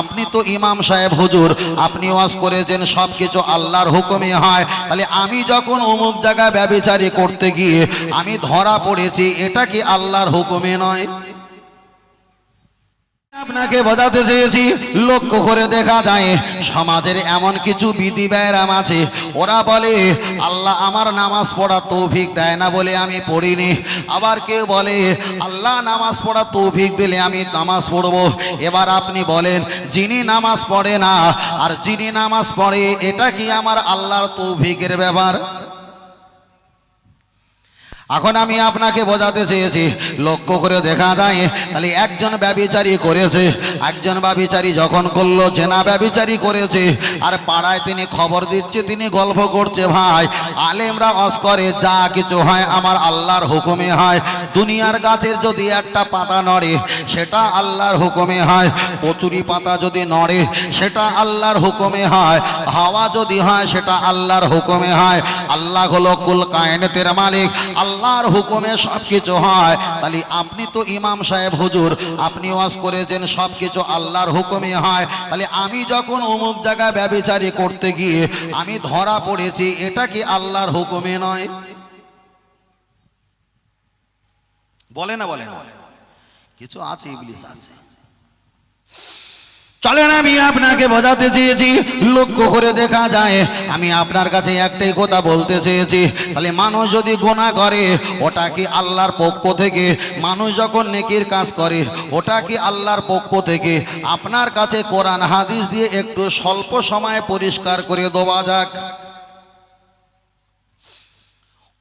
আপনি তো ইমাম সাহেব, হুজুর। আপনি ওয়াজ করেছেন সব কিছু আল্লাহর হুকুমে হয়। তাহলে আমি যখন অমুক জায়গায় ব্যবচারি করতে গিয়ে আমি ধরা পড়েছি, এটা কি আল্লাহর হুকুমে নয়? আপনাকে বোঝাতে চেয়েছি, লক্ষ্য করে দেখা যায়, সমাজের এমন কিছু বিধি ব্যায়াম আছে ওরা বলে, আল্লাহ আমার নামাজ পড়া তৌফিক দেয় না বলে আমি পড়িনি। আবার কেউ বলে, আল্লাহ নামাজ পড়া তৌফিক দিলে আমি নামাজ পড়ব। এবার আপনি বলেন, যিনি নামাজ পড়ে না, আর যিনি নামাজ পড়ে, এটা কি আমার আল্লাহর তৌফিকের ব্যাপার? এখন আমি আপনাকে বোঝাতে চেয়েছি, লক্ষ্য করে দেখা যায়, তাহলে একজন ব্যবিচারী করেছে, একজন ব্যবিচারী যখন করল, চেনা ব্যবিচারী করেছে, আর পাড়ায় তিনি খবর দিচ্ছে, তিনি গল্প করছে, ভাই, আলেমরা অস করে, যা কিছু হয় আমার আল্লাহর হুকুমে হয়, দুনিয়ার গাছের যদি একটা পাতা নড়ে, সেটা আল্লাহর হুকুমে হয়, কচুরি পাতা যদি নড়ে, সেটা আল্লাহর হুকুমে হয়, হাওয়া যদি হয়, সেটা আল্লাহর হুকুমে হয়, আল্লাহ হলো কুল মালিক আল্লাহর হুকুমে সব কিছু হয়। তাহলে আপনি তো ইমাম সাহেব হুজুর, আপনি ওয়াজ করেছেন সব কিছু আল্লাহর হুকুমে হয়। তাহলে আমি যখন অমুক জায়গায় ব্যবচারি করতে গিয়ে আমি ধরা পড়েছি, এটা কি আল্লাহর হুকুমে নয়? বলে না বলে না। কিছু আছে ইবলিস আছে। চলেন, আমি আপনাকে বোঝাতে চেয়েছি। লক্ষ্য করে দেখা যায়, আমি আপনার কাছে একটাই কথা বলতে চেয়েছি। তাহলে মানুষ যদি গোনা করে, ওটা কি আল্লাহর পক্ষ থেকে? মানুষ যখন নেকির কাজ করে, ওটা কি আল্লাহর পক্ষ থেকে? আপনার কাছে কোরআন, হাদিস দিয়ে একটু স্বল্প সময়ে পরিষ্কার করে দেওয়া যাক।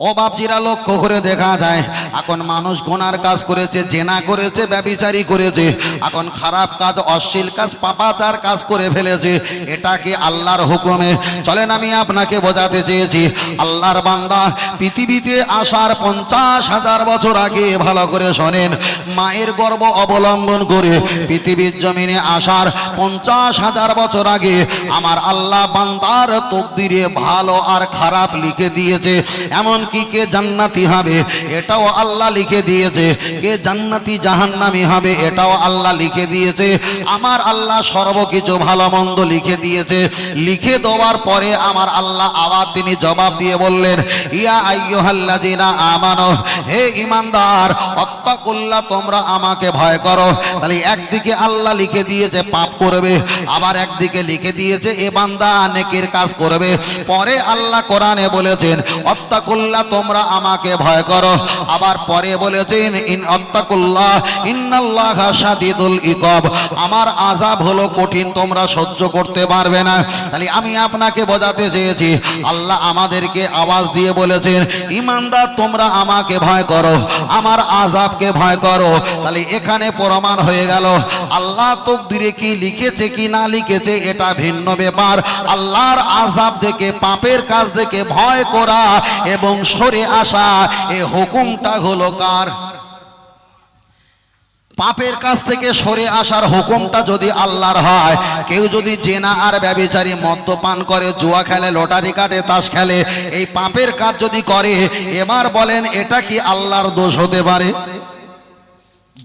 ও বাপজিরা লক্ষ্য করে দেখা যায়, এখন মানুষ গোনার কাজ করেছে, জেনা করেছে, ব্যবিচারী করেছে, এখন খারাপ কাজ, অশ্লীল কাজ, পাপাচার কাজ করে ফেলেছে, এটা কি আল্লাহর হুকুমে? চলেন আমি আপনাকে বোঝাতে চেয়েছি, আল্লাহর বান্দা পৃথিবীতে আসার পঞ্চাশ হাজার বছর আগে ভালো করে শোনেন, মায়ের গর্ব অবলম্বন করে পৃথিবীর জমিনে আসার পঞ্চাশ হাজার বছর আগে আমার আল্লাহ বান্দার তকদিরে ভালো আর খারাপ লিখে দিয়েছে, এমন কি কে জান্নাতি হবে? এটাও আল্লাহ লিখে দিয়েছে। কে জান্নাতি জাহান্নামি হবে? এটাও আল্লাহ লিখে দিয়েছে। আমার আল্লাহ সর্বকিছু ভালো মন্দ লিখে দিয়েছে। লিখে দেওয়ার পরে আমার আল্লাহ আবার তিনি জবাব দিয়ে বললেন, ইয়া আইয়ুহাল্লাযিনা আমানো, হে ইমানদার অত্তাকুল্লাহ তোমরা আমাকে ভয় করো। তাহলে একদিকে আল্লাহ লিখে দিয়েছে, পাপ করবে। আবার একদিকে লিখে দিয়েছে, এ বান্দা নেকির কাজ করবে। পরে আল্লাহ কোরআনে বলেছেন অত্তাকুল্লাহ তোমরা আমাকে ভয় করো। আবার পরে বলেছেন, ইন অত্তাকুল্লাহ ইন্নাল্লাহা শাদীদুল ইকব। আমার আযাব হলো কঠিন, তোমরা সহ্য করতে পারবে না। তাহলে আমি আপনাকে বোঝাতে চেয়েছি, আল্লাহ আমাদেরকে আওয়াজ দিয়ে বলেছেন, ইমানদার, তোমরা আমাকে ভয় করো, আমার আযাবকে ভয় করো। তাহলে এখানে প্রমাণ হয়ে গেল, আল্লাহ তকদিরে কি লিখেছে কি না লিখেছে এটা ভিন্ন ব্যাপার। আল্লাহর আযাব দেখে, পাপের কাজ দেখে ভয় করা এবং সরে আসা, এ হুকুমটা হলো কার? পাপের কাছ থেকে সরে আসার হুকুমটা যদি আল্লাহর হয়, কেউ যদি জেনা আর ব্যবিচারী মদ্যপান করে, জুয়া খেলে, লটারি কাটে, তাস খেলে, এই পাপের কাজ যদি করে, এবার বলেন এটা কি আল্লাহর দোষ হতে পারে?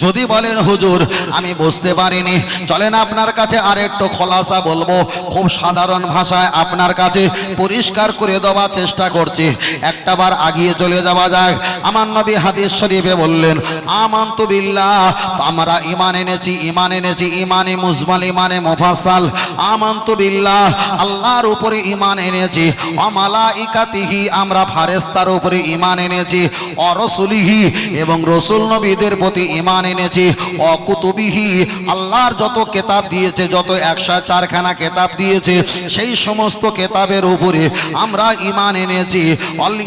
যদি বলেন, হুজুর, আমি বুঝতে পারিনি। চলেন আপনার কাছে আর একটু খোলাসা বলব। খুব সাধারণ ভাষায় আপনার কাছে পরিষ্কার করে দেওয়ার চেষ্টা করছি। একটা বার আগিয়ে চলে যাওয়া যাক। আমার নবী হাদিস শরীফে বললেন, আমান্ত বিল্লাহ। আমরা ইমান এনেছি ইমান এনেছি। ইমানে মুজমাল ইমানে মুফাসাল আমান্ত বিল্লাহ, আল্লাহর উপরে ইমান এনেছি। অমালা ইকাতিহি আমরা ফারেস্তার উপরে ইমান এনেছি। অরসুলিহি এবং রসুল নবীদের প্রতি ইমান এনেছি। অকুতুবিহি আল্লাহর যত কেতাব দিয়েছে, যত একশো চারখানা কেতাব দিয়েছে, সেই সমস্ত কেতাবের উপরে আমরা ইমান এনেছি।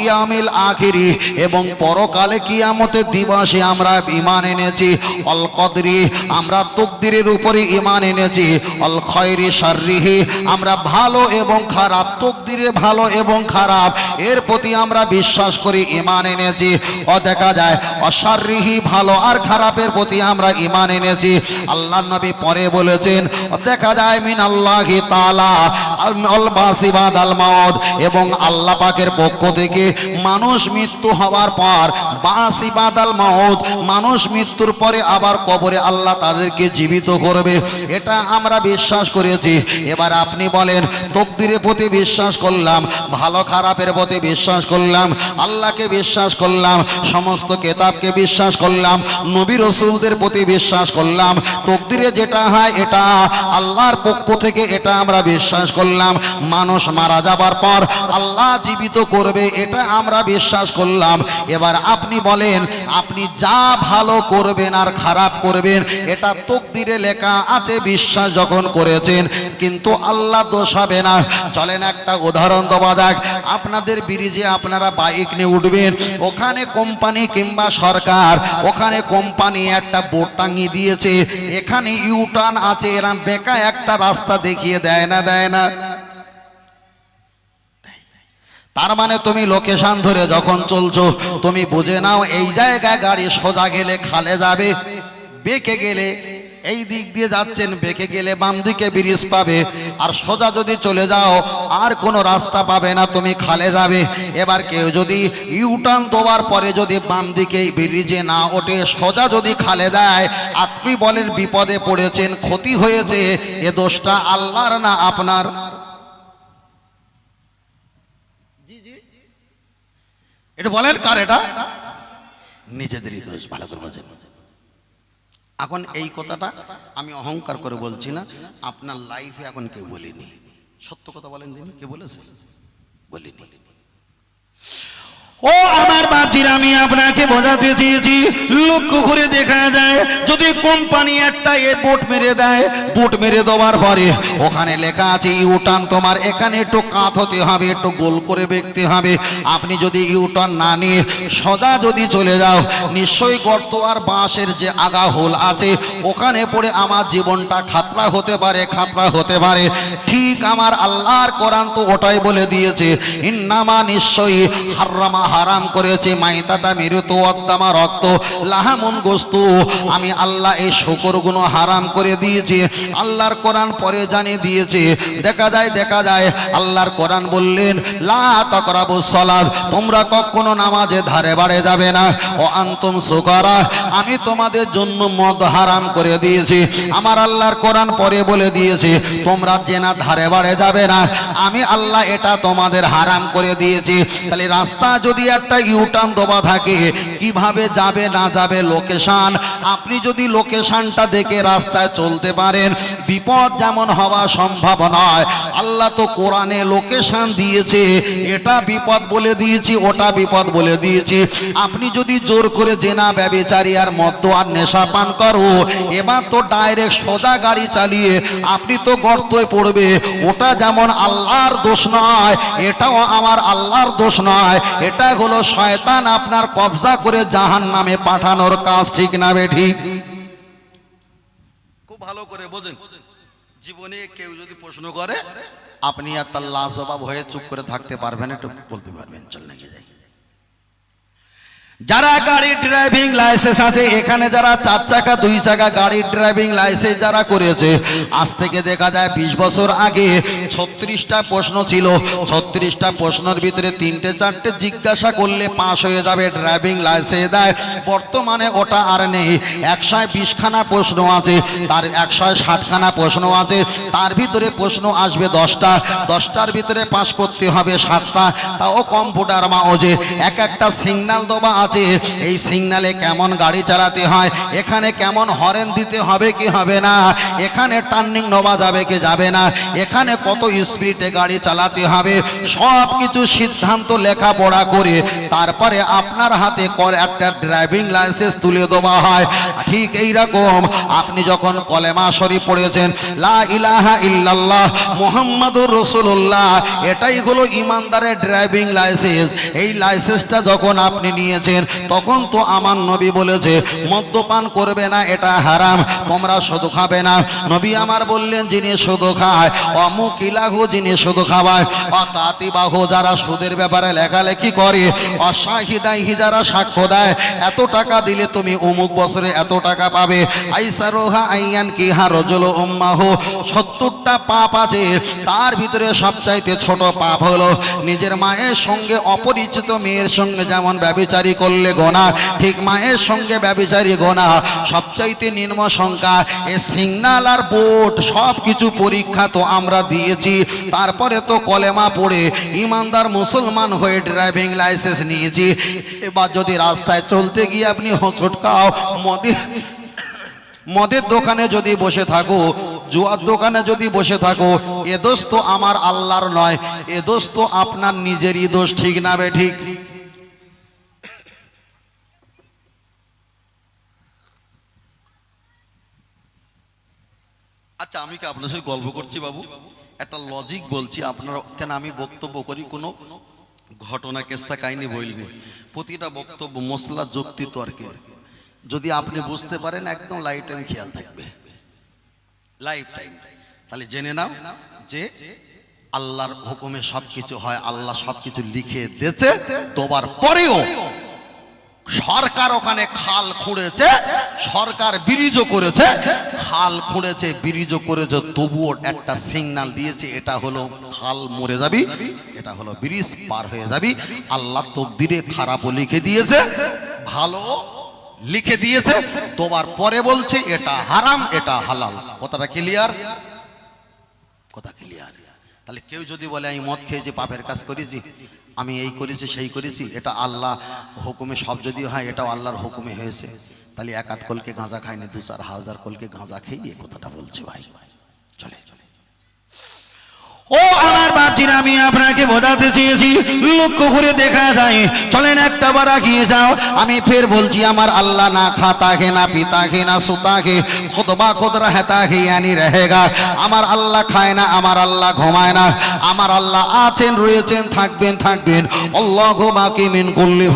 ইয়ামিল আখিরি এবং পরকালে কিয়ামতের দিবসে আমরা ইমান এনেছি। অল কদরি আমরা তকদিরের উপরে ইমান এনেছি। অল খয়রি শাররিহি আমরা ভালো এবং খারাপ, তকদিরে ভালো এবং খারাপ, এর প্রতি আমরা বিশ্বাস করি ইমান এনেছি। ও দেখা যায় অশাররিহি ভালো আর খারাপের প্রতি আমরা ইমান এনেছি। আল্লাহ নবী পরে বলেছেন দেখা যায় মিন আল্লাহি তাআলা এবং আল্লাহ পাকের পক্ষ থেকে মানুষ মৃত্যু হওয়ার পর বাসিবাদ আল মাউদ মানুষ মৃত্যুর পরে আবার কবরে আল্লাহ তাদেরকে জীবিত করবে। এটা আমরা বিশ্বাস করেছি। এবার আপনি বলেন তকদিরের প্রতি বিশ্বাস করলাম, ভালো খারাপের প্রতি বিশ্বাস করলাম, আল্লাহকে বিশ্বাস করলাম, সমস্ত কেতাবকে বিশ্বাস করলাম, নবী রসুলদের প্রতি বিশ্বাস করলাম, তকদিরে যেটা হয় এটা, আল্লাহর পক্ষ থেকে এটা আমরা বিশ্বাস করলাম। মানুষ মারা যাবার পর আল্লাহ জীবিত করবে, এটা আমরা বিশ্বাস করলাম। এবার আপনি বলেন, আপনি যা ভালো করবেন আর খারাপ করবেন, এটা তকদিরে লেখা আছে, বিশ্বাস যখন করেছেন, কিন্তু আল্লাহ দোষ হবে না। চলেন একটা উদাহরণ দেওয়া যাক। আপনাদের ব্রিজে আপনারা বাইক নিয়ে উঠবেন, ওখানে কোম্পানি কিংবা সরকার, ওখানে কোম্পানি একটা বোর্ড টাঙিয়ে দিয়েছে, এখানে ইউটার্ন আছে, এরা বেকা একটা রাস্তা দেখিয়ে দেয় না দেয় না। তার মানে তুমি লোকেশন ধরে যখন চলছো, তুমি বুঝে নাও এই জায়গায় গাড়ি সোজা গেলে খালে যাবে, বেঁকে গেলে এই দিক দিয়ে যাচ্ছেন, বেঁকে গেলে বাম দিকে ব্রিজ পাবে। আর সোজা যদি চলে যাও, আর কোনো রাস্তা পাবে না, তুমি খালে যাবে। এবার কেউ যদি ইউটার্ন দেওয়ার পরে যদি বাম দিকে ব্রিজে না ওঠে, সোজা যদি খালে দেয় আপনি বলেন বিপদে পড়েছেন, ক্ষতি হয়েছে, এ দোষটা আল্লাহর না আপনার? এটা বলেন কার এটা? নিজেদেরই দোষ ভালো করে বোঝেন। এখন এই কথাটা আমি অহংকার করে বলছি না। আপনার লাইফে এখন কেউ বলিনি। সত্য কথা বলেন দিন কে বলেছে? বলিনি। ও আমার বাপজির, আমি আপনাকে বোঝাতে চেয়েছি। লক্ষ্য করে দেখা যায়, যদি কোম্পানি একটা এ বোট মেরে দেয়, বুট মেরে দেওয়ার পরে ওখানে লেখা আছে ইউটার্ন তোমার এখানে একটু কাত হতে হবে, একটু গোল করে বেঁকতে হবে। আপনি যদি ইউটার্ন না নিয়ে সদা যদি চলে যাও, নিশ্চয়ই গর্ত আর বাঁশের যে আগা হোল আছে, ওখানে পড়ে আমার জীবনটা খাতরা হতে পারে, খাতরা হতে পারে। ঠিক আমার আল্লাহর কোরআন তো ওটাই বলে দিয়েছে, ইন্নামা নিশ্চয়ই হারামা হারাম করেছে, মাইতাটা মৃত, অদ্দামা রক্ত, লাহামুন গোস্তু। আমি আল্লাহ এই শুকরগুলো হারাম করে দিয়েছি, আল্লাহর কোরআন পরে জানিয়ে দিয়েছে। দেখা যায় দেখা যায়, আল্লাহর কোরআন বললেন, লা সালাত, তোমরা কখনো নামাজে ধারে বাড়ে যাবে না। ও আনতুম সুকারা, আমি তোমাদের জন্য মদ হারাম করে দিয়েছি। আমার আল্লাহর কোরআন পরে বলে দিয়েছে, তোমরা জেনা ধারে বাড়ে যাবে না। আমি আল্লাহ এটা তোমাদের হারাম করে দিয়েছি। তাহলে রাস্তা যদি একটা ইউটার্ন দেওয়া থাকে, কীভাবে যাবে না যাবে লোকেশান আপনি যদি লোকেশনটা দেখে রাস্তায় চলতে পারেন, বিপদ যেমন হওয়া সম্ভব নয়। আল্লাহ তো কোরআনে লোকেশান দিয়েছে, এটা বিপদ বলে দিয়েছি, ওটা বিপদ বলে দিয়েছি। আপনি যদি জোর করে জেনা, ব্যবিচারী আর মদ্য আর নেশা পান করো, এবার তো ডাইরেক্ট সোজা গাড়ি চালিয়ে আপনি তো গর্তয় পড়বে। ওটা যেমন আল্লাহর দোষ নয়, এটাও আমার আল্লাহর দোষ নয়। এটা হলো শয়তান আপনার কবজা করে জাহান নামে পাঠানোর কাজ ঠিক না বে ঠিক? খুব ভালো করে বোঝেন। জীবনে কেউ যদি প্রশ্ন করে, আপনি আর তার লাজবাব হয়ে চুপ করে থাকতে পারবেন, একটু বলতে পারবেন চল নাকি যারা গাড়ি ড্রাইভিং লাইসেন্স আছে, এখানে যারা চার চাকা, দুই চাকা গাড়ির ড্রাইভিং লাইসেন্স যারা করেছে, আজ থেকে দেখা যায় বিশ বছর আগে ছত্রিশটা প্রশ্ন ছিল। ছত্রিশটা প্রশ্নের ভিতরে তিনটে চারটে জিজ্ঞাসা করলে পাশ হয়ে যাবে ড্রাইভিং লাইসেন্স দেয়। বর্তমানে ওটা আর নেই। একশো বিশখানা প্রশ্ন আছে, তার একশো ষাটখানা প্রশ্ন আছে। তার ভিতরে প্রশ্ন আসবে দশটা। দশটার ভিতরে পাশ করতে হবে সাতটা। তাও কম্পিউটার মা মাওজে এক একটা সিগন্যাল দেওয়া আছে এই সিগন্যালে কেমন গাড়ি চালাতে হয়, এখানে কেমন হরেন দিতে হবে কি হবে না, এখানে টার্নিং নেওয়া যাবে কি যাবে না, এখানে কত স্পিডে গাড়ি চালাতে হবে সব কিছু সিদ্ধান্ত লেখাপড়া করে তারপরে আপনার হাতে কর একটা ড্রাইভিং লাইসেন্স তুলে দেওয়া হয়। ঠিক এই রকম আপনি যখন কলেমা শরীফ পড়েছেন, লা ইলাহা ইল্লাল্লাহ মুহাম্মাদুর রাসূলুল্লাহ এটাই হলো ইমানদারের ড্রাইভিং লাইসেন্স এই লাইসেন্সটা যখন আপনি নিয়েছেন করতেন তখন তো আমার নবী বলেছে, মদ্যপান করবে না, এটা হারাম, তোমরা শুধু খাবে না। নবী আমার বললেন, যিনি শুধু খায় অমুকিলাহু যিনি শুধু খাওয়ায় অতাতিবাহু যারা সুদের ব্যাপারে লেখালেখি করে, অসাহিদাইহি যারা সাক্ষ্য দেয়, এত টাকা দিলে তুমি অমুক বছরে এত টাকা পাবে। আইসারোহা আইয়ান কি হা রজল উম্মাহ, সত্তরটা পাপ আছে, তার ভিতরে সবচাইতে ছোট পাপ হলো, নিজের মায়ের সঙ্গে অপরিচিত মেয়ের সঙ্গে যেমন ব্যবিচারী করলে গোনা, ঠিক মায়ের সঙ্গে ব্যবচারী গোনা। সবচাইতে নিম্ন সংখ্যা, এ সিগনাল আর বোট সব কিছু পরীক্ষা তো আমরা দিয়েছি। তারপরে তো কলেমা পড়ে ইমানদার মুসলমান হয়ে ড্রাইভিং লাইসেন্স নিয়েছি। এবার যদি রাস্তায় চলতে গিয়ে আপনি হোঁচটকাও মদে, মদের দোকানে যদি বসে থাকো, জুয়ার দোকানে যদি বসে থাকো, এ দোষ তো আমার আল্লাহর নয়, এ দোষ তো আপনার নিজেরই দোষ, ঠিক না বে ঠিক? আচ্ছা আমি কি আপনার সাথে গল্প করছি বাবু? একটা লজিক বলছি, আপনার কেন আমি বক্তব্য করি? কোনো ঘটনা, কেসা, কাহিনী বলিনি প্রতিটা বক্তব্য মশলা যুক্তি তর্কে যদি আপনি বুঝতে পারেন, একদম লাইফ টাইম খেয়াল থাকবে। লাইফ টাইম তাহলে জেনে নাও যে আল্লাহর হুকুমে সবকিছু হয়, আল্লাহ সবকিছু লিখে দিয়েছে তোবার পরেও সরকার ওখানে খাল খুঁড়েছে, সরকার ব্রিজও করেছে, খাল খুঁড়েছে, ব্রিজও করেছে, তবুও একটা সিগন্যাল দিয়েছে, এটা হলো খাল মরে যাবি, এটা হলো ব্রিজ পার হয়ে যাবি, আল্লাহ তকদিরে খারাপও লিখে দিয়েছে, ভালো লিখে দিয়েছে তোবার পরে বলছে, এটা হারাম, এটা হালাল। কথাটা ক্লিয়ার কথা ক্লিয়ার তাহলে কেউ যদি বলে, আমি মদ খেয়েছি, পাপের কাজ করেছি আমি এই করেছি, সেই করেছি, এটা আল্লাহ হুকুমে সব যদি হয়, এটাও আল্লাহর হুকুমে হয়েছে। তাহলে এক আধ কলকে গাঁজা খায়নি দু চার হাজার কলকে গাঁজা খেয়ে এ কথাটা বলছে ভাই। চলে চলে। ও আমার বাপজির, আমি আপনাকে বোঝাতে চেয়েছি, লক্ষ্য করে দেখা যায়, চলেন একটা বার আগিয়ে যাও। আমি ফের বলছি, আমার আল্লাহ না খাতা হে না পিতা হে না সুতা হে খুদবা খুদরা হেতা হে আনি রেহেগা। আমার আল্লাহ খায় না, আমার আল্লাহ ঘুমায় না। আমার আল্লাহ আছেন, রয়েছেন, থাকবেন থাকবেন। অল্লাহ কি মিন করলি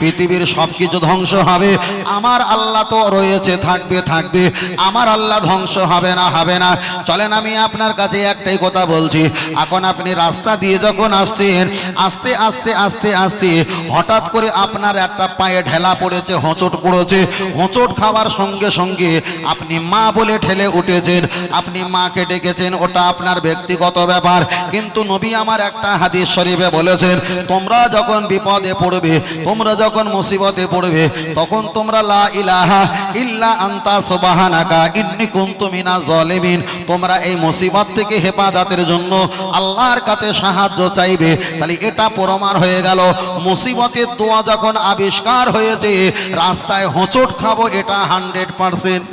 পৃথিবীর সব কিছু ধ্বংস হবে। আমার আল্লাহ তো রয়েছে, থাকবে থাকবে। আমার আল্লাহ ধ্বংস হবে না হবে না। চলেন, আমি আপনার কাছে একটাই কথা বলছি। এখন আপনি রাস্তা দিয়ে যখন আসছেন, আস্তে আস্তে আস্তে আস্তে, হঠাৎ করে আপনার একটা পায়ে ঢেলা পড়েছে, হোঁচট পড়েছে। হোঁচট খাওয়ার সঙ্গে সঙ্গে আপনি মা বলে ঠেলে উঠেছেন, আপনি মাকে ডেকেছেন, ওটা আপনার ব্যক্তিগত ব্যাপার। কিন্তু নবী আমার একটা হাদিস শরীফে বলেছেন, তোমরা যখন বিপদে পড়বে, তোমরা যখন মুসিবতে পড়বে, তখন তোমরা লা ইলাহা ইল্লা আন্তা সুবহানাকা ইন্নী কুনতু মিনাজ জালিমিন। তোমরা এই মুসিবত থেকে হেফাজতের জন্য আল্লাহর কাছে সাহায্য চাইবে। তাহলে এটা প্রমাণ হয়ে গেল মুসিবতের দোয়া যখন আবিষ্কার হয়েছে, রাস্তায় হোঁচট খাব এটা হান্ড্রেড পার্সেন্ট।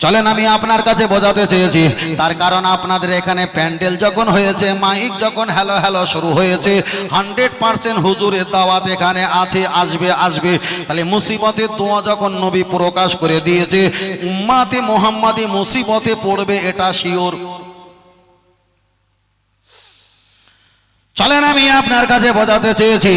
চলেন আমি আপনার কাছে বোঝাতে চেয়েছি, তার কারণ আপনাদের এখানে প্যান্ডেল যখন হয়েছে, মাইক যখন হ্যালো হ্যালো শুরু হয়েছে, হান্ড্রেড পার্সেন্ট হুজুরের দাওয়াত এখানে আছে, আসবে আসবে। তাহলে মুসিবতের দোয়া যখন নবী প্রকাশ করে দিয়েছে, উম্মাতে মোহাম্মদী মুসিবতে পড়বে এটা শিওর। চলেন আমি আপনার কাছে বোঝাতে চেয়েছি।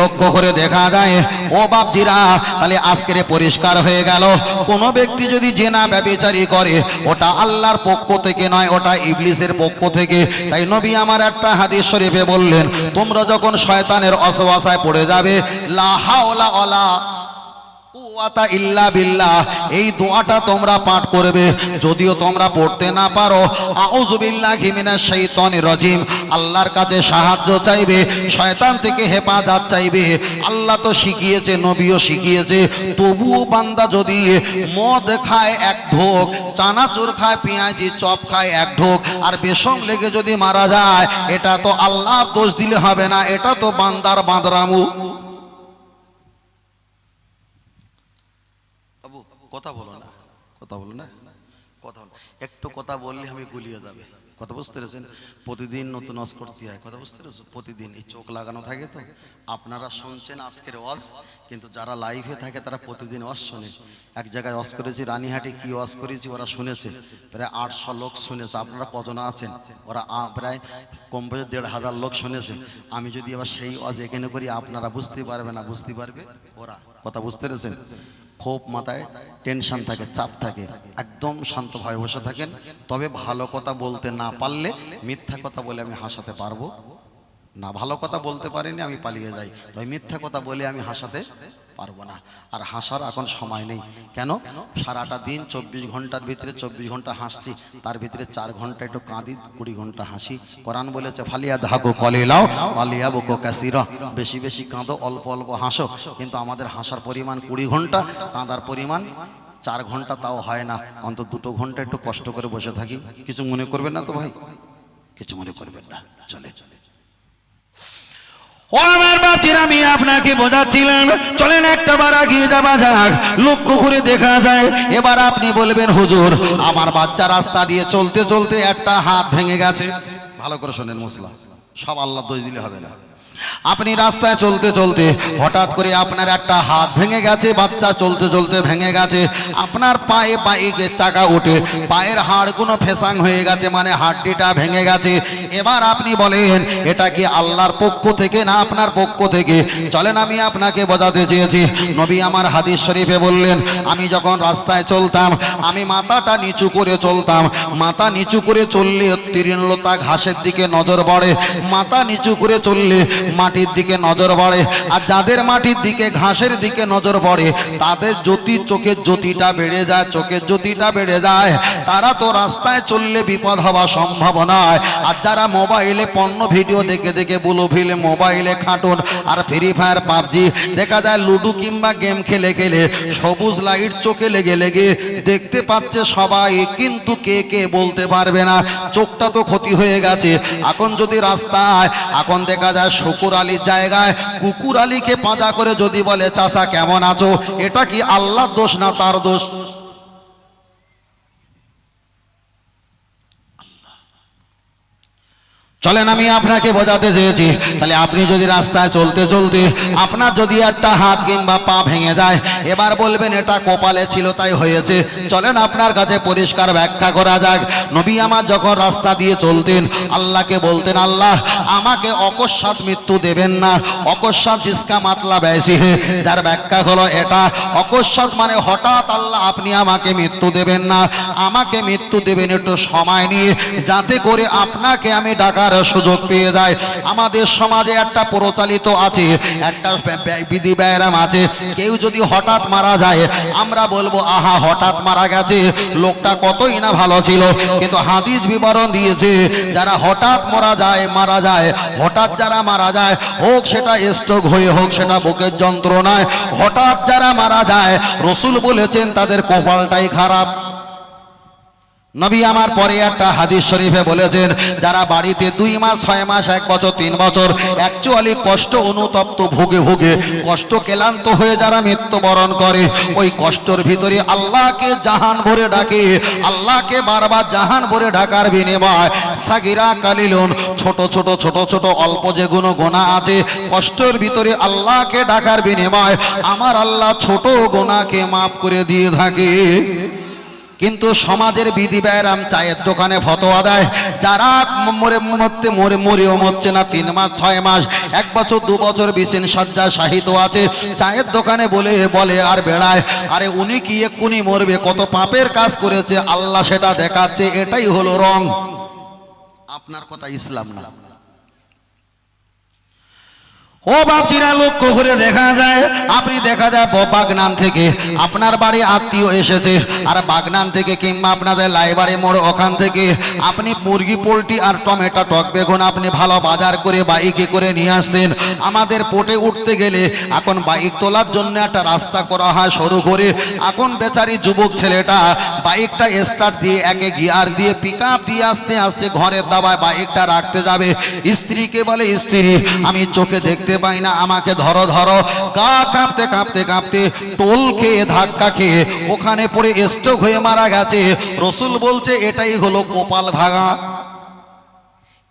লক্ষ্য করে দেখা যায়, ও বাপজিরা, তাহলে আজকের পরিষ্কার হয়ে গেল। কোন ব্যক্তি যদি জেনা ব্যবচারি করে, ওটা আল্লাহর পক্ষ থেকে নয়, ওটা ইবলিসের পক্ষ থেকে। তাই নবী আমার একটা হাদিস শরীফে বললেন, তোমরা যখন শয়তানের অসবাসায় পড়ে যাবে লাহাওলা অলা এই দোয়াটা তোমরা পাঠ করবে। যদিও তোমরা পড়তে না পারো, আউযু বিল্লাহি মিনাশ শাইতানির রাজিম। আল্লাহর কাছে সাহায্য চাইবে, শয়তান থেকে হেফাজত চাইবে। আল্লাহ তো শিখিয়েছে, নবীও শিখিয়েছে। তবুও বান্দা যদি মদ খায় এক ঢোক, চানাচুর খায় পেঁয়াজি, চপ খায় এক ঢোক, আর বেসম লেগে যদি মারা যায়, এটা তো আল্লাহর দোষ দিলে হবে না, এটা তো বান্দার বাঁদরামু বাবু কথা বলো না। কথা বলো না? কথা বলো। একটু কথা বললে আমি গুলিয়ে যাবে। কথা বুঝতে পেরেছেন? প্রতিদিন নতুন ওয়াজ করতে হয়। কথা বুঝতে পেরেছেন প্রতিদিন এই চোখ লাগানো থাকে তো? আপনারা শুনছেন আজকের ওয়াজ কিন্তু যারা লাইভে থাকে তারা প্রতিদিন ওয়াজ শোনে। এক জায়গায় ওয়াজ করেছি রানীহাটে কি ওয়াজ করেছি ওরা শুনেছে। প্রায় আটশো লোক শুনেছে। আপনারা কজন আছেন? ওরা প্রায় কম বেশি দেড় হাজার লোক শুনেছে। আমি যদি আবার সেই ওয়াজ এখানে করি আপনারা বুঝতে পারবে না? বুঝতে পারবে? ওরা। কথা বুঝতে পেরেছেন? ক্ষোভ মাথায় টেনশন থাকে, চাপ থাকে, একদম শান্ত ভয়ে বসে থাকেন। তবে ভালো কথা বলতে না পারলে, মিথ্যা কথা বলে আমি হাসাতে পারব। না ভালো কথা বলতে পারিনি, আমি পালিয়ে যাই। তবে মিথ্যা কথা বলে আমি হাসাতে পারব না। আর হাসার এখন সময় নেই। কেন? সারাটা দিন চব্বিশ ঘণ্টার ভিতরে চব্বিশ ঘণ্টা হাসছি, তার ভিতরে চার ঘণ্টা একটু কাঁদি, কুড়ি ঘণ্টা হাসি। কোরআন বলেছে, ফালিয়া ধাকো কলে লাও ফালিয়া বুকো কাসির। বেশি বেশি কাঁদো, অল্প অল্প হাসো। কিন্তু আমাদের হাসার পরিমাণ কুড়ি ঘণ্টা, কাঁদার পরিমাণ চার ঘণ্টা তাও হয় না। অন্তত দুটো ঘণ্টা একটু কষ্ট করে বসে থাকি। কিছু মনে করবেন না তো ভাই? কিছু মনে করবেন না। চলে চলে আমি আপনাকে চলেন একটা যাক। লক্ষ্য করে দেখা যায়। এবার আপনি বলবেন, হুজুর, আমার বাচ্চা রাস্তা দিয়ে চলতে চলতে একটা হাত ভেঙে গেছে। ভালো করে শোনেন মশলা। সব আল্লাহ দোষ দিলে হবে না। আপনি রাস্তায় চলতে চলতে হঠাৎ করে আপনার একটা হাত ভেঙে গেছে, বাচ্চা চলতে চলতে ভেঙে গেছে, আপনার পায়ে বাইকে চাকা উঠে, পায়ের হাড়গুলো ফেসাং হয়ে গেছে মানে হাড্ডিটা ভেঙে গেছে। এবার আপনি বলেন, এটা কি আল্লাহর পক্ষ থেকে না আপনার পক্ষ থেকে? চলেন আমি আপনাকে বোঝাতে চেয়েছি। নবী আমার হাদিস শরীফে বললেন, আমি যখন রাস্তায় চলতাম, আমি মাথাটা নিচু করে চলতাম। মাথা নিচু করে চললে তৃণলতা ঘাসের দিকে নজর পড়ে। মাথা নিচু করে চললে মাটির দিকে নজর পড়ে আর যাদের মাটির দিকে, ঘাসের দিকে নজর পড়ে, তাদের জ্যোতি, চোখের জ্যোতিটা বেড়ে যায়, চোখের জ্যোতিটা বেড়ে যায়। তারা তো রাস্তায় চললে বিপদ হওয়া সম্ভব নয়। আর যারা মোবাইলে পণ্য ভিডিও দেখে দেখে বুলু ফিলে মোবাইলে খাটুন আর ফ্রি ফায়ার, পাবজি, দেখা যায় লুডু কিংবা গেম খেলে খেলে সবুজ লাইট চোখে লেগে লেগে দেখতে পাচ্ছে সবাই, কিন্তু কে কে বলতে পারবে না। চোখটা তো ক্ষতি হয়ে গেছে। এখন যদি রাস্তায়, এখন দেখা যায় শুকুর আলীর জায়গায় কুকুর আলীকে পাঁজা করে যদি বলে, চাষা, কেমন আছো? এটা কি আল্লাহর দোষ না তার দোষ? চলেন, আমি আপনাকে বোঝাতে চেয়েছি। তাহলে আপনি যদি রাস্তায় চলতে চলতে আপনার যদি একটা হাত কিংবা পা ভেঙে যায়, এবার বলবেন এটা কপালে ছিল, তাই হয়েছে। চলেন, আপনার কাছে পরিষ্কার ব্যাখ্যা করা যাক। নবী আমার যখন রাস্তা দিয়ে চলতেন, আল্লাহকে বলতেন, আল্লাহ, আমাকে অকস্মাৎ মৃত্যু দেবেন না। অকস্মাৎ জিসকা মাতলা বেশি যার ব্যাখ্যা হলো এটা। অকস্মাৎ মানে হঠাৎ আল্লাহ, আপনি আমাকে মৃত্যু দেবেন না। আমাকে মৃত্যু দেবেন একটু সময় নিয়ে। যাতে করে আপনাকে আমি ডাকার সুযোগ পেয়ে যায়। আমাদের সমাজে একটা প্রচালিত আছে, একটা বিধি ব্যায়াম আছে। কেউ যদি হঠাৎ মারা যায়, আমরা বলব, আহা, হঠাৎ মারা গেছে। লোকটা কতই না ভালো ছিল। কিন্তু হাদিস বিবরণ দিয়েছে, যারা হঠাৎ মারা যায় মারা যায়, হঠাৎ যারা মারা যায়, হোক সেটা স্ট্রোক হয়ে, হোক সেটা বুকের যন্ত্রণায়, হঠাৎ যারা মারা যায়, রসুল বলেছেন, তাদের কপালটাই খারাপ। নবী আমার পরে একটা হাদিস শরীফে বলেছেন, যারা বাড়িতে দুই মাস, ছয় মাস, এক বছর, তিন বছর অ্যাকচুয়ালি কষ্ট অনুতপ্ত, ভুগে ভুগে, কষ্ট ক্লান্ত হয়ে যারা মৃত্যুবরণ করে, ওই কষ্টর ভিতরে আল্লাহকে জাহান ভরে ডাকে, আল্লাহকে বারবার জাহান ভরে ডাকার বিনিময়, সাগিরা কালিলুন, ছোট ছোট ছোট ছোট, অল্প যে যেগুলো গোনা আছে, কষ্টের ভিতরে আল্লাহকে ডাকার বিনিময়, আমার আল্লাহ ছোট গোনাকে মাফ করে দিয়ে থাকে। কিন্তু সমাজের বিধি ব্যায়াম চায়ের দোকানে ফতোয়া দেয়। যারা মরে মরতে মরে মরেও মরছে না, তিন মাস, ছয় মাস, এক বছর, দু বছর বিচিন সজ্জা সাহিত্য আছে। চায়ের দোকানে বলে বলে, আর বেড়ায়। আরে উনি কি এক্ষুনি মরবে? কত পাপের কাজ করেছে। আল্লাহ সেটা দেখাচ্ছে। এটাই হলো রং। আপনার কথা ইসলাম না। ও বাপজিরা লক্ষ্য করে দেখা যায়, আপনি দেখা যায় বাগনান থেকে। আপনার বাড়ি আত্মীয় এসেছে, আর বাগনান থেকে কিংবা আপনাদের লাইবাড়ি মোড় ওখান থেকে। আপনি মুরগি, পোলট্রি আর টমেটো, টক বেগুন আপনি ভালো বাজার করে বাইকে করে নিয়ে আসছেন। আমাদের পোটে উঠতে গেলে এখন বাইক তোলার জন্য একটা রাস্তা করা হয় শুরু করে। এখন বেচারি যুবক ছেলেটা বাইকটা স্টার্ট দিয়ে একে গিয়ার দিয়ে পিক দিয়ে আস্তে আস্তে ঘরের দাবায় বাইকটা রাখতে যাবে। স্ত্রীকে বলে, স্ত্রী, আমি চোখে দেখতে পাই না, আমাকে ধরো ধরো। গা কাঁপতে কাঁপতে কাঁপতে টোল খেয়ে ধাক্কা খেয়ে ওখানে পড়ে স্ট্রোক হয়ে মারা গেছে। রসুল বলছে, এটাই হলো কপাল ভাঙা।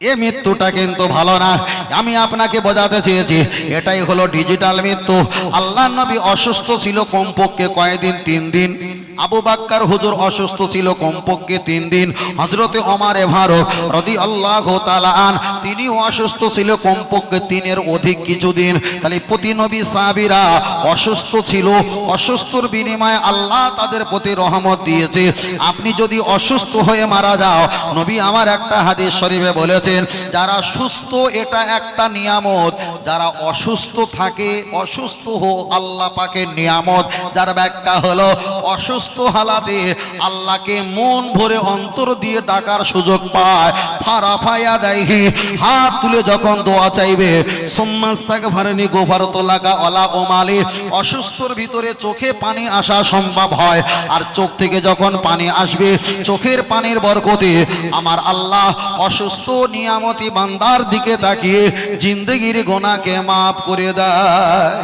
এ মৃত্যুটা কিন্তু ভালো না। আমি আপনাকে বোঝাতে চেয়েছি, এটাই হলো ডিজিটাল মৃত্যু। আল্লাহ নবী অসুস্থ ছিল কমপক্ষে কয়দিন? তিন দিন। আবু বাক্কার হুজুর অসুস্থ ছিল কমপক্ষে তিন দিন। হজরতে অমার এভারো রদি আল্লাহ তালান তিনিও অসুস্থ ছিল কমপক্ষে তিনের অধিক কিছুদিন। তাহলে প্রতি নবী সাহাবিরা অসুস্থ ছিল, অসুস্থর বিনিময়ে আল্লাহ তাদের প্রতি রহমত দিয়েছে। আপনি যদি অসুস্থ হয়ে মারা যাও, নবী আমার একটা হাদিস শরীফে বলেছেন যারা সুস্থ, এটা একটা নিয়ামত। যারা অসুস্থ থাকে, অসুস্থ হো, আল্লাহ পাকের নিয়ামত। যার ব্যাখ্যা হলো, অসুস্থ হালাতে আল্লাহকে মন ভরে অন্তর দিয়ে ডাকার সুযোগ পায়। ফারা ফায়া দেয়হি, হাত তুলে যখন দোয়া চাইবে সম্মাস থাকে ভারেনি গোভার লাগা অলা ও মালে অসুস্থর ভিতরে চোখে পানি আসা সম্ভব হয়। আর চোখ থেকে যখন পানি আসবে, চোখের পানির বরকতে আমার আল্লাহ অসুস্থ নিয়ামতি বান্দার দিকে তাকিয়ে জিন্দগির গোনাকে মাফ করে দেয়।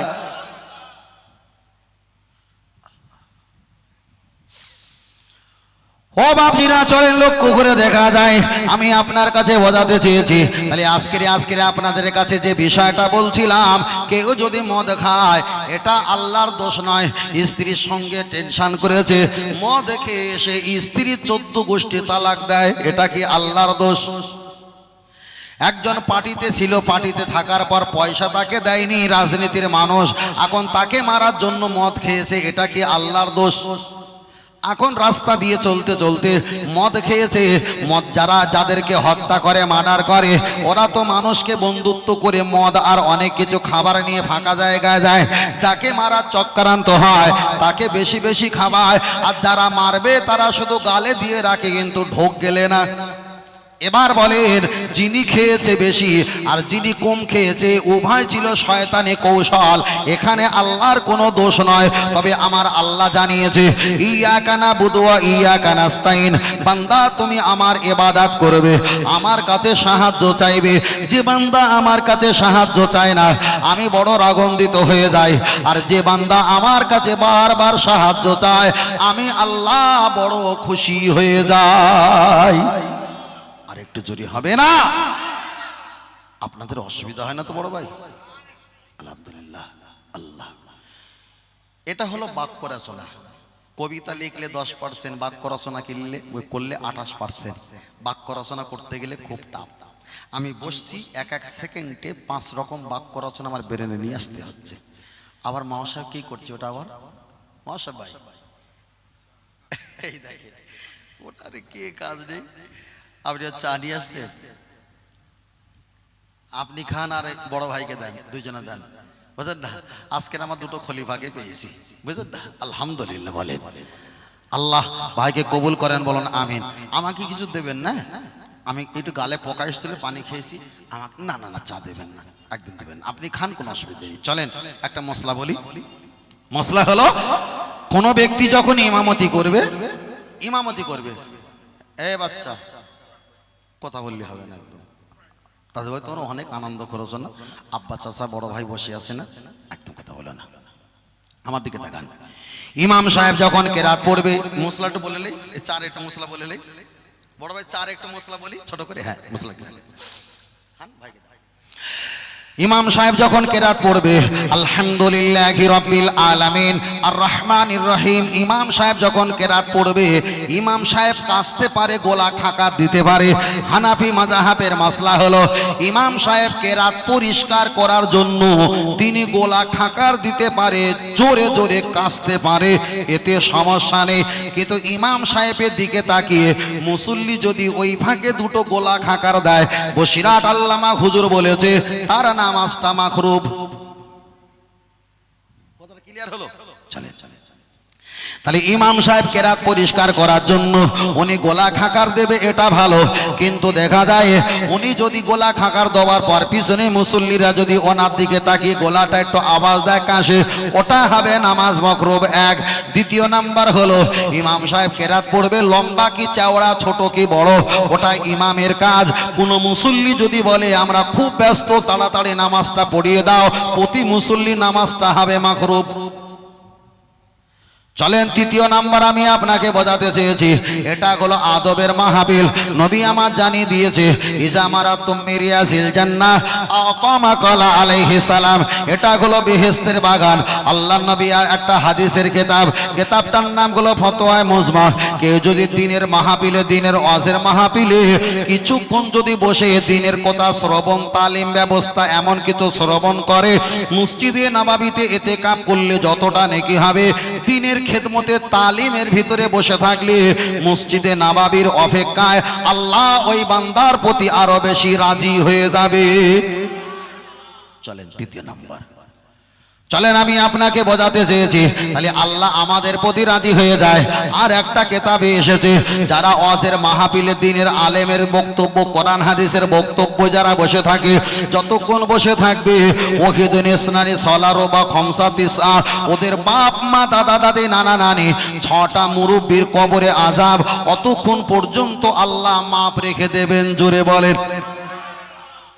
ও বাপজিরা, চলেন লক্ষ্য করে দেখা যায়, আমি আপনার কাছে বোঝাতে চেয়েছি। তাহলে আজকের আজকের আপনাদের কাছে যে বিষয়টা বলছিলাম, কেউ যদি মদ খায়, এটা আল্লাহর দোষ নয়, স্ত্রীর সঙ্গে টেনশন করেছে। মদ খেয়ে এসে স্ত্রীর চোদ্দ গোষ্ঠী তালাক দেয়, এটা কি আল্লাহর দোষ? একজন পার্টিতে ছিল, পার্টিতে থাকার পর পয়সা তাকে দেয়নি, রাজনীতির মানুষ। এখন তাকে মারার জন্য মদ খেয়েছে, এটা কি আল্লাহর দোষ? এখন রাস্তা দিয়ে চলতে চলতে মদ খেয়েছে। মদ যারা, যাদেরকে হত্যা করে, মার্ডার করে, ওরা তো মানুষকে বন্ধুত্ব করে মদ আর অনেক কিছু খাবার নিয়ে ফাঁকা জায়গায় যায়। যাকে মারার চক্রান্ত হয়, তাকে বেশি বেশি খাওয়ায়। আর যারা মারবে, তারা শুধু গালে দিয়ে রাখে, কিন্তু ঢোক গেলে না। এবার বলেন, যিনি খেয়েছে বেশি আর যিনি কম খেয়েছে, উভয় ছিল শয়তানে কৌশল। এখানে আল্লাহর কোনো দোষ নয়, তবে আমার আল্লাহ জানিয়েছে ইয়া কানা বুদুয়া ইয়া কানাস্তাইন বান্দা, তুমি আমার এবাদাত করবে, আমার কাছে সাহায্য চাইবে। যে বান্দা আমার কাছে সাহায্য চায় না, আমি বড় রাগন্দিত হয়ে যাই। আর যে বান্দা আমার কাছে বারবার সাহায্য চায়, আমি আল্লাহ বড় খুশি হয়ে যাই। একটু জোরে হবে না, আপনাদের অসুবিধা হয় না তো বড় ভাই? আলহামদুলিল্লাহ, আল্লাহ। এটা হলো বাক্য রচনা কবিতা লিখলে দশ পার্সেন্ট বাক্য রচনা কিনলে, করলে আঠাশ পার্সেন্ট। বাক্য রচনা করতে গেলে খুব টাফ। আমি বসছি এক এক সেকেন্ডে পাঁচ রকম বাক্য রচনা আমার বেরেনে নিয়ে আসতে হচ্ছে। আবার মামা সাহেব কি করছে ওটা আবার? মামা সাহেব ভাই। এই ওটারে কে কাজ নেই? আপনি আর চা নিয়ে আসছেন। আপনি খান আর বড় ভাইকে দেন, দুইজনে দেন। বুঝলেন না? আজকের আমার দুটো খলিফাকে পেয়েছি। বুঝলেন না? আলহামদুলিল্লাহ বলেন। আল্লাহ ভাইকে কবুল করেন বলুন, আমিন। আমাকে কিছু দেবেন না? আমি একটু গালে পোকা এসেছিল, পানি খেয়েছি। আমাকে না না না, চা দেবেন না। একদিন দেবেন আপনি খান, কোনো অসুবিধা নেই। চলেন, একটা মশলা বলি। মশলা হলো, কোনো ব্যক্তি যখন ইমামতি করবে ইমামতি করবে। এ বাচ্চা কথা বললে হবে না একদম। তাদের ভাই তোমরা অনেক আনন্দ করেছ না। আব্বা, চাচা, বড় ভাই বসে আছে না, একদম কথা বলো না। আমার দিকে তাকান। ইমাম সাহেব যখন কেরাত পড়বে মশলাটা বলে লে এই চার একটা মশলা বলে লে বড় ভাই, চার একটা মশলা বলি, ছোট করে হ্যাঁ মশলা খান ভাইকে। ইমাম সাহেব যখন কেরাত পড়বে, আলহামদুলিল্লাহ রব্বিল আলামিন আর রহমানির রহিম, ইমাম সাহেব যখন কেরাত পড়বে, ইমাম সাহেব কাঁচতে পারে, গোলা খাকা দিতে পারে। হানাফি মাজাহাবের মাসলা হলো, ইমাম সাহেব কেরাত পরিষ্কার করার জন্য তিনি গোলা খাকার দিতে পারে, জোরে জোরে কাঁচতে পারে, এতে সমস্যা নেই। কিন্তু ইমাম সাহেবের দিকে তাকিয়ে মুসল্লি যদি ওই ফাঁকে দুটো গোলা খাকার দেয় বসিরাট আল্লামা হুজুর বলেছে, তার নামাজটা মাখরুব। ক্লিয়ার হলো? তাহলে ইমাম সাহেব কেরাত পরিষ্কার করার জন্য উনি গোলা খাকার দেবে, এটা ভালো। কিন্তু দেখা যায়, উনি যদি গোলা খাকার দেওয়ার পর পিছনে মুসল্লিরা যদি ওনার দিকে তাকিয়ে গোলাটা একটু আওয়াজ দেয়, কাশে, ওটা হবে নামাজ মকরব এক। দ্বিতীয় নাম্বার হলো, ইমাম সাহেব কেরাত পড়বে, লম্বা কি চাওড়া, ছোট কি বড়, ওটা ইমামের কাজ। কোনো মুসল্লি যদি বলে, আমরা খুব ব্যস্ত, তাড়াতাড়ি নামাজটা পড়িয়ে দাও। প্রতি মুসল্লি নামাজটা হবে মাকরুব। চলেন, তৃতীয় নাম্বার আমি আপনাকে বোঝাতে চেয়েছি। এটা হলো আদবের মাহাবিল। নবী আমার জানিয়ে দিয়েছে ইজামারা তুমিরিয়া জিল জান্নাহ আকামা কলা আলাইহিস সালাম। এটা হলো বেহেশতের বাগান। আল্লাহ নবী একটা হাদিসের কিতাব। কেতাবটার নাম হলো ফতোয়ায় মুজমা কেউ যদি দিনের মাহাপিলে দিনের অজের মাহাপিলে কিছুক্ষণ যদি বসে দিনের কথা শ্রবণ, তালিম ব্যবস্থা, এমন কিছু শ্রবণ করে, মসজিদে নামাবিতে এতে কাপ করলে যতটা নেকি হবে, দিনের খেদমতে তালিমের ভিতরে বসে থাকলে মসজিদে নাবাবির অপেক্ষায় আল্লাহ ওই বান্দার প্রতি আরও বেশি রাজি হয়ে যাবে। চলেন তৃতীয় নম্বর। চলেন, আমি আপনাকে বোঝাতে চেয়েছি। তাহলে আল্লাহ আমাদের প্রতি রাজি হয়ে যায়। আর একটা কেতাবে এসেছে, যারা অজের মাহাপিলের দিনের আলেমের বক্তব্য, কোরআন হাদিসের বক্তব্য যারা বসে থাকে, যতক্ষণ বসে থাকবে ওহিদুন ইসনানি, সলারো বা খমসা তিসা ওদের বাপ, মা, দাদা, দাদি, নানা, নানি, ছটা মুরব্বীর কবরে আজাব অতক্ষণ পর্যন্ত আল্লাহ মাপ রেখে দেবেন, জোরে বলেন।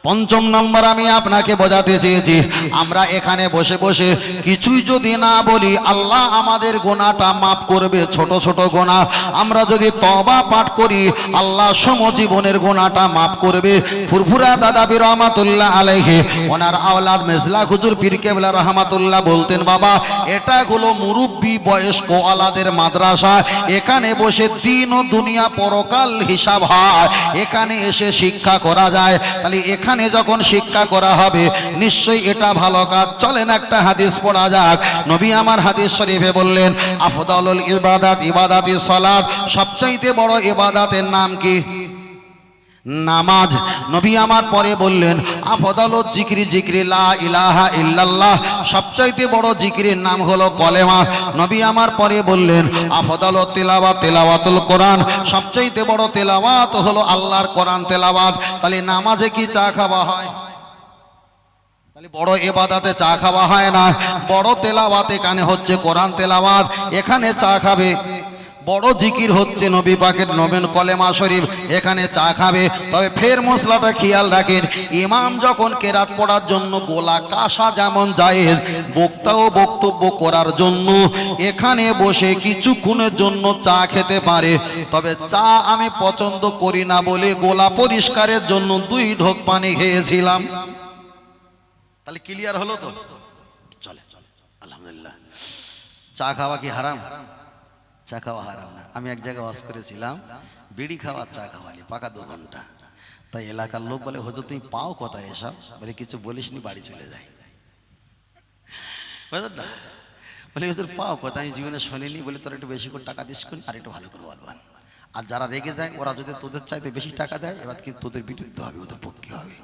পঞ্চম নম্বর আমি আপনাকে বোঝাতে চেয়েছি। আমরা এখানে বসে বসে কিছুই যদি না বলি, আল্লাহ আমাদের গোনাটা মাফ করবে, ছোট ছোট গোনা। আমরা যদি তবা পাঠ করি, আল্লাহ সমজীবনের গোনাটা মাফ করবে। ফুরফুরা দাদা বীর রহমাতুল্লাহ আলাইহে, ওনার আওলাদ মেজলা খুজুর পীর কেবলা রহমাতুল্লাহ বলতেন, বাবা, এটা হলো মুরব্বী বয়স্ক আলাদের মাদ্রাসা। এখানে বসে ও দুনিয়া পরকাল হিসাব হয়। এখানে এসে শিক্ষা করা যায়। তাহলে এখানে যখন শিক্ষা করা হবে, নিশ্চয়ই এটা ভালো কাজ। চলেন একটা হাদিস পড়া যাক। নবী আমার হাদিস শরীফে বললেন, আফদালুল ইবাদাত ইবাদাতি সালাত। সবচাইতে বড় ইবাদাতের নাম কি? নামাজ। নবী আমার পরে বললেন আফদালত জিক্রি জিক্রি লা ইলাহা ইল্লাল্লাহ। সবচাইতে বড় জিক্রির নাম হলো কলেমা। নবী আমার পরে বললেন আফদালত তেলাওয়াত, তেলাওয়াতুল কোরআন। সবচাইতে বড় তেলাওয়াত হলো আল্লাহর কোরআন তেলাওয়াত। তাহলে নামাজে কি চা খাওয়া হয়? বড় এবাদাতে চা খাওয়া হয় না। বড় তেলাওয়াত এখানে হচ্ছে কোরআন তেলাওয়াত। এখানে চা খাবে বড় জিকির হচ্ছে নবী পাকের নবেন কলেমা শরীফ, এখানে চা খাবে। তবে ফের মশলাটা খেয়াল রাখেন, ইমাম যখন কেরাত পড়ার জন্য গোলা কাসা যেমন যায় বক্তাও বক্তব্য করার জন্য, এখানে বসে কিছুক্ষণের জন্য চা খেতে পারে। তবে চা আমি পছন্দ করি না বলে গোলা পরিষ্কারের জন্য দুই ঢোক পানি খেয়েছিলাম। তাহলে ক্লিয়ার হলো তো? চলে চলে। আলহামদুলিল্লাহ। চা খাওয়া কি হারাম? চা খাওয়া হারাম না। আমি এক জায়গায় ওয়াজ করেছিলাম, বিড়ি খাওয়া, চা খাওয়ালি পাকা দু ঘণ্টা তাই এলাকার লোক বলে হয়তো তুমি পাও কথা এসব? বলে, কিছু বলিসনি, বাড়ি চলে যাই। বুঝলেন না? বলে ওদের পাও কথা আমি জীবনে শোনেনি। বলে, তোর একটু বেশি করে টাকা দিস আর একটু ভালো করে বলবান। আর যারা রেগে যায়, ওরা যদি তোদের চাইতে বেশি টাকা দেয়, এবার কিন্তু তোদের বিরুদ্ধে হবে, ওদের পক্ষে হবে।